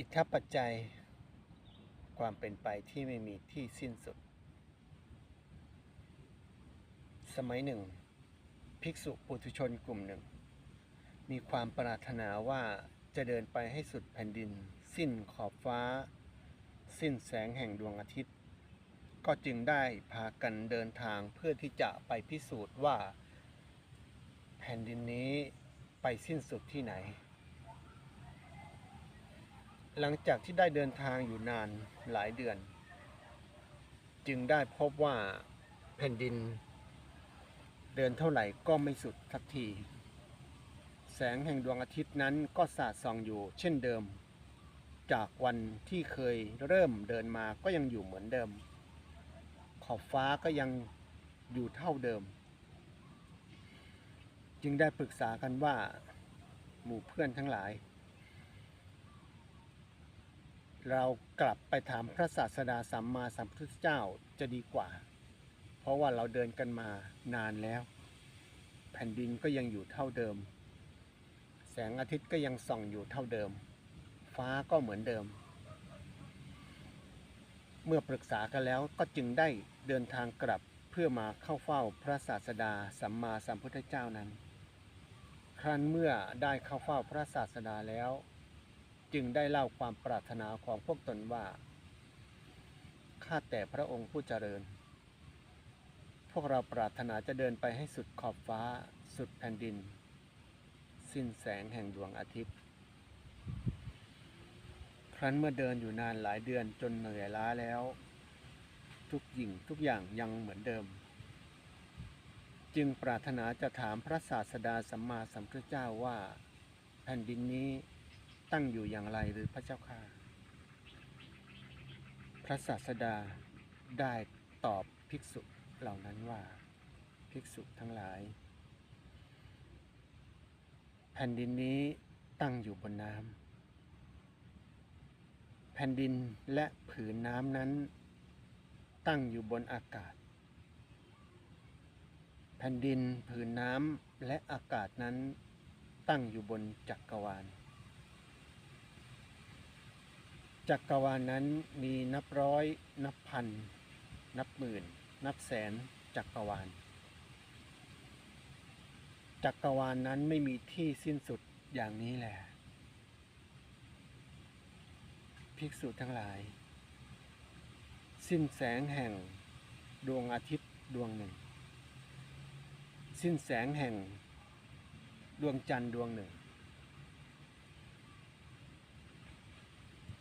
อิทธปัจจัย ความเป็นไปที่ไม่มีที่สิ้นสุด สมัยหนึ่ง ภิกษุปุถุชนกลุ่มหนึ่ง มีความปรารถนาว่าจะเดินไปให้สุดแผ่นดิน สิ้นขอบฟ้า สิ้นแสงแห่งดวงอาทิตย์ ก็จึงได้พากันเดินทางเพื่อที่จะไปพิสูจน์ว่า แผ่นดินนี้ไปสิ้นสุดที่ไหน หลังจากที่ได้เดินทางอยู่นานหลายเดือน จึงได้พบว่าแผ่นดิน เดินเท่าไหร่ก็ไม่สุดสักที แสงแห่งดวงอาทิตย์นั้นก็สาดส่องอยู่เช่นเดิม จากวันที่เคยเริ่มเดินมาก็ยังอยู่เหมือนเดิม ขอบฟ้าก็ยังอยู่เท่าเดิม จึงได้ปรึกษากันว่า หมู่เพื่อนทั้งหลาย เรากลับไปถามพระศาสดาสัมมาสัมพุทธเจ้าจะดีกว่า เพราะว่าเราเดินกันมานานแล้ว แผ่นดินก็ยังอยู่เท่าเดิม แสงอาทิตย์ก็ยังส่องอยู่เท่าเดิม ฟ้าก็เหมือนเดิม เมื่อปรึกษากันแล้วก็จึงได้เดินทางกลับเพื่อมาเข้าเฝ้าพระศาสดาสัมมาสัมพุทธเจ้านั้น ครั้นเมื่อได้เข้าเฝ้าพระศาสดาแล้ว จึงได้เล่าความปรารถนาของพวกตนว่า ข้าแต่พระองค์ผู้เจริญ พวกเราปรารถนาจะเดินไปให้สุดขอบฟ้า สุดแผ่นดิน สิ้นแสงแห่งดวงอาทิตย์ ครั้นเมื่อเดินอยู่นานหลายเดือนจนเหนื่อยล้าแล้ว ทุกยิ่งทุกอย่างยังเหมือนเดิม จึงปรารถนาจะถามพระศาสดาสัมมาสัมพุทธเจ้าว่า แผ่นดินนี้ ตั้งอยู่อย่างไรหรือพระเจ้าค่ะ พระศาสดาได้ตอบภิกษุเหล่านั้นว่า ภิกษุทั้งหลาย แผ่นดินนี้ตั้งอยู่บนน้ำแผ่นดินและผืนน้ำนั้น ตั้งอยู่บนอากาศ แผ่นดินผืนน้ำและอากาศนั้นตั้งอยู่บนจักรวาล จักรวาลนั้นมีนับร้อย นับพัน นับหมื่น นับแสนจักรวาล จักรวาลนั้นไม่มีที่สิ้นสุดอย่างนี้แหละ ภิกษุทั้งหลาย สิ้นแสงแห่งดวงอาทิตย์ดวงหนึ่ง สิ้นแสงแห่ง ดวงจันทร์ดวงหนึ่ง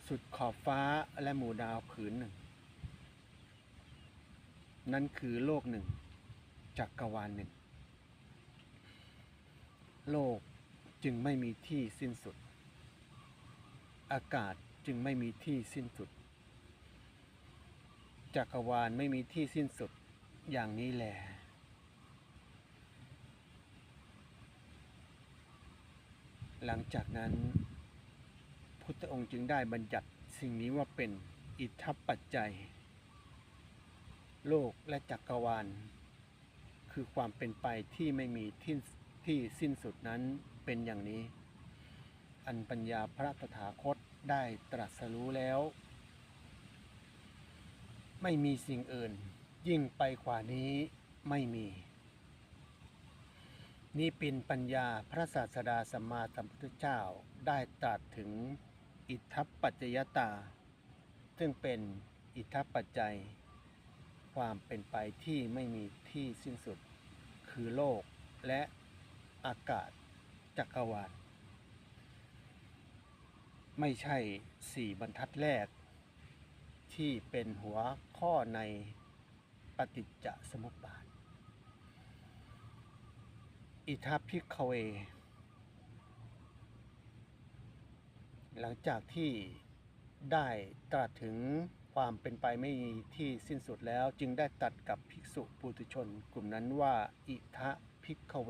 สุดขอบฟ้าและหมู่ดาวผืนหนึ่ง นั่นคือโลกหนึ่งจักรวาลหนึ่ง โลกจึงไม่มีที่สิ้นสุด อากาศจึงไม่มีที่สิ้นสุด จักรวาลไม่มีที่สิ้นสุดอย่างนี้แหละหลังจากนั้น พุทธองค์จึงได้บัญญัติสิ่งนี้ว่าเป็นอิทธปัจจัย โลกและจักรวาล คือความเป็นไปที่ไม่มีที่ที่สิ้นสุดนั้นเป็นอย่างนี้ อันปัญญาพระตถาคตได้ตรัสรู้แล้ว ไม่มีสิ่งอื่น ยิ่งไปกว่านี้ไม่มี นี่เป็นปัญญาพระศาสดาสัมมาสัมพุทธเจ้าได้ตรัสถึง อิทธปัจจยตา ซึ่งเป็นอิทธปัจจัย ความเป็นไปที่ไม่มีที่สิ้นสุด คือโลกและอากาศจักรวาล ไม่ใช่สี่บรรทัดแรก ที่เป็นหัวข้อในปฏิจจสมุปบาท อิทัพพิกเว หลังจากที่ได้ตรัสถึงความเป็นไปไม่มีที่สิ้นสุดแล้วจึงได้ตัดกับภิกษุปุถุชนกลุ่มนั้นว่า อิทะพิกเว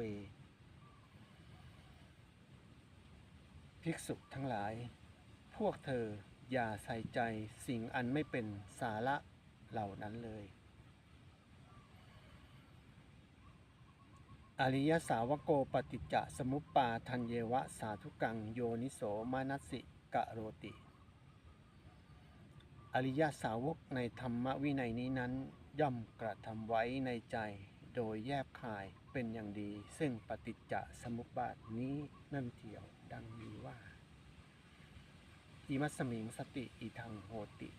ภิกษุทั้งหลาย พวกเธออย่าใส่ใจสิ่งอันไม่เป็นสาระเหล่านั้นเลย อริยสาวโกปฏิจจสมุปปาทันเยวะสาธุกังโยนิโสมานัสสิ กะโรติ อริยสาวกในธรรมวินัยนี้นั้น ย่อมกระทำไว้ในใจโดยแยบคายเป็นอย่างดี ซึ่งปฏิจจสมุปบาทนี้นั่นเทียวดังมีว่า อิมัสมิงสติอิทังโหติ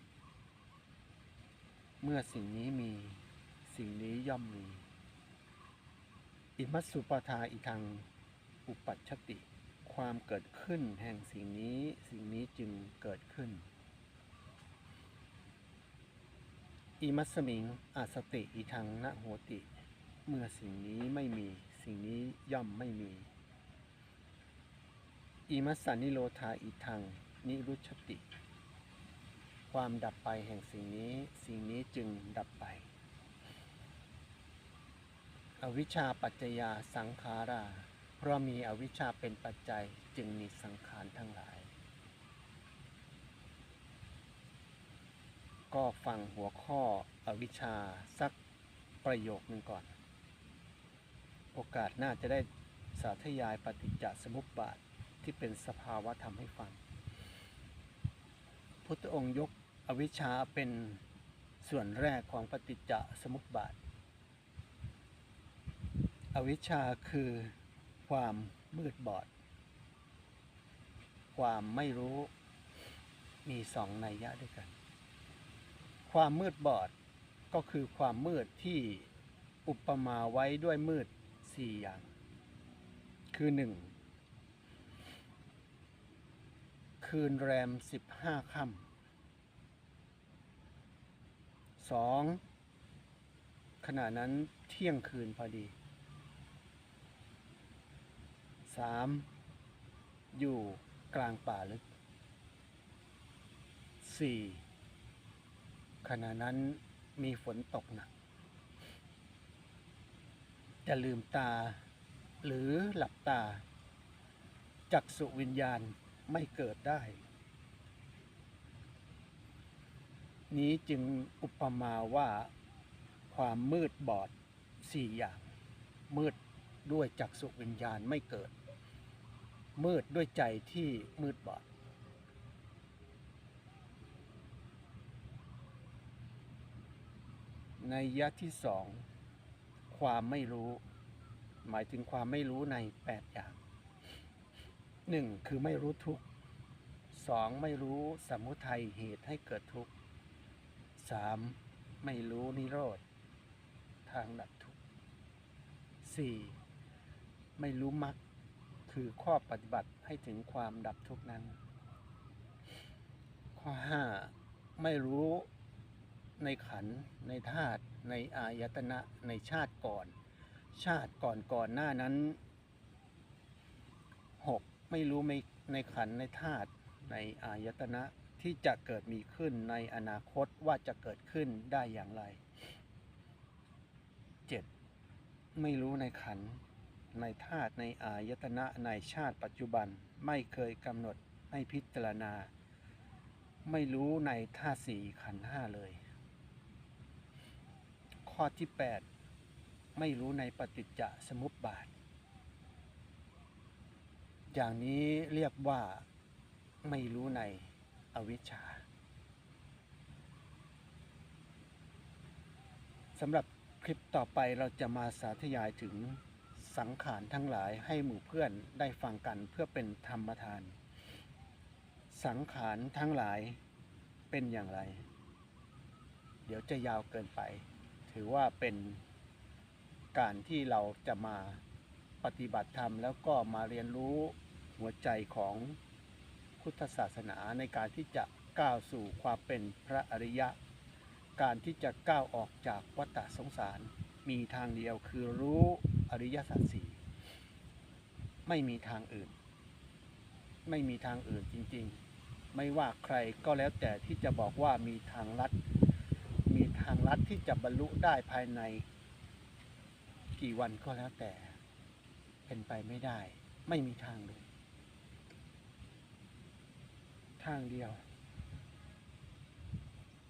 เมื่อสิ่งนี้มีสิ่งนี้ย่อมมี อิมัสสุปทาอิทังอุปัชชติ ความเกิดขึ้นแห่งสิ่งนี้สิ่งนี้จึงเกิดขึ้นอิมัสมิงอาสติอิทังนะโหติ เมื่อสิ่งนี้ไม่มีสิ่งนี้ย่อมไม่มีอิมัสสานิโรธาอิทังนิรุชติ ความดับไปแห่งสิ่งนี้สิ่งนี้จึงดับไป อวิชชาปัจจยาสังขารา เพราะมีอวิชชาเป็นปัจจัยจึงมีสังขารทั้งหลาย ก็ฟังหัวข้ออวิชชาสักประโยคหนึ่งก่อน โอกาสหน่าจะได้สาธยายปฏิจจสมุปบาทที่เป็นสภาวะธรรมให้ฟัง พุทธองค์ยกอวิชชาเป็นส่วนแรกของปฏิจจสมุปบาท อวิชชาคือ ความมืดบอด ความไม่รู้มีสองนัยยะด้วยกัน ความมืดบอดก็คือความมืดที่อุปมาไว้ด้วยมืดสี่อย่าง คือหนึ่งคืนแรมสิบห้าค่ำสองขณะนั้นเที่ยงคืนพอดี สามอยู่กลางป่าลึกสี่ขณะนั้นมีฝนตกหนัก จะลืมตาหรือหลับตา จักสุวิญญาณไม่เกิดได้ นี้จึงอุปมาว่าความมืดบอดสี่อย่าง มืดด้วยจักสุวิญญาณไม่เกิด มืดด้วยใจที่มืดบอด ในยะที่สอง ความไม่รู้ หมายถึงความไม่รู้ในแปดอย่างหนึ่งคือไม่รู้ทุกข์สองไม่รู้สมุทัยเหตุให้เกิดทุกข์สามไม่รู้นิโรธ ทางดับทุกข์สี่ไม่รู้มรรค คือข้อปฏิบัติให้ถึงความดับทุกนั้น ข้อห้าไม่รู้ในขันในธาตุในอายตนะในชาติก่อน ชาติก่อนก่อนหน้านั้นหกไม่รู้ในในขันในธาตุในอายตนะที่จะเกิดมีขึ้นในอนาคตว่าจะเกิดขึ้นได้อย่างไรเจ็ดไม่รู้ในขัน ในธาตุในอายตนะในชาติปัจจุบันไม่เคยกำหนดไม่พิจารณา ไม่รู้ในธาตุสี่ขันธ์ห้าเลย ข้อที่ 8 ไม่รู้ในปฏิจจสมุปบาท อย่างนี้เรียกว่าไม่รู้ในอวิชชาสำหรับคลิปต่อไปเราจะมาสาธยายถึง สังขารทั้งหลายให้หมู่เพื่อนได้ฟังกันเพื่อเป็นธรรมทาน สังขารทั้งหลายเป็นอย่างไร เดี๋ยวจะยาวเกินไป ถือว่าเป็นการที่เราจะมาปฏิบัติธรรมแล้วก็มาเรียนรู้หัวใจของพุทธศาสนาในการที่จะก้าวสู่ความเป็นพระอริยะ การที่จะก้าวออกจากวัฏสงสาร มีทางเดียวคือรู้อริยสัจสี่ไม่มีทางอื่น ไม่มีทางอื่นจริงๆ ไม่ว่าใครก็แล้วแต่ที่จะบอกว่ามีทางลัด มีทางลัดที่จะบรรลุได้ภายใน กี่วันก็แล้วแต่ เป็นไปไม่ได้ ไม่มีทางเลย ทางเดียว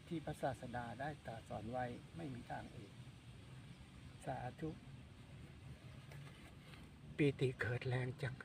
ที่พระศาสดาได้ตรัสสอนไว้ไม่มีทางอื่นาธุปีติเกิดแรงจัง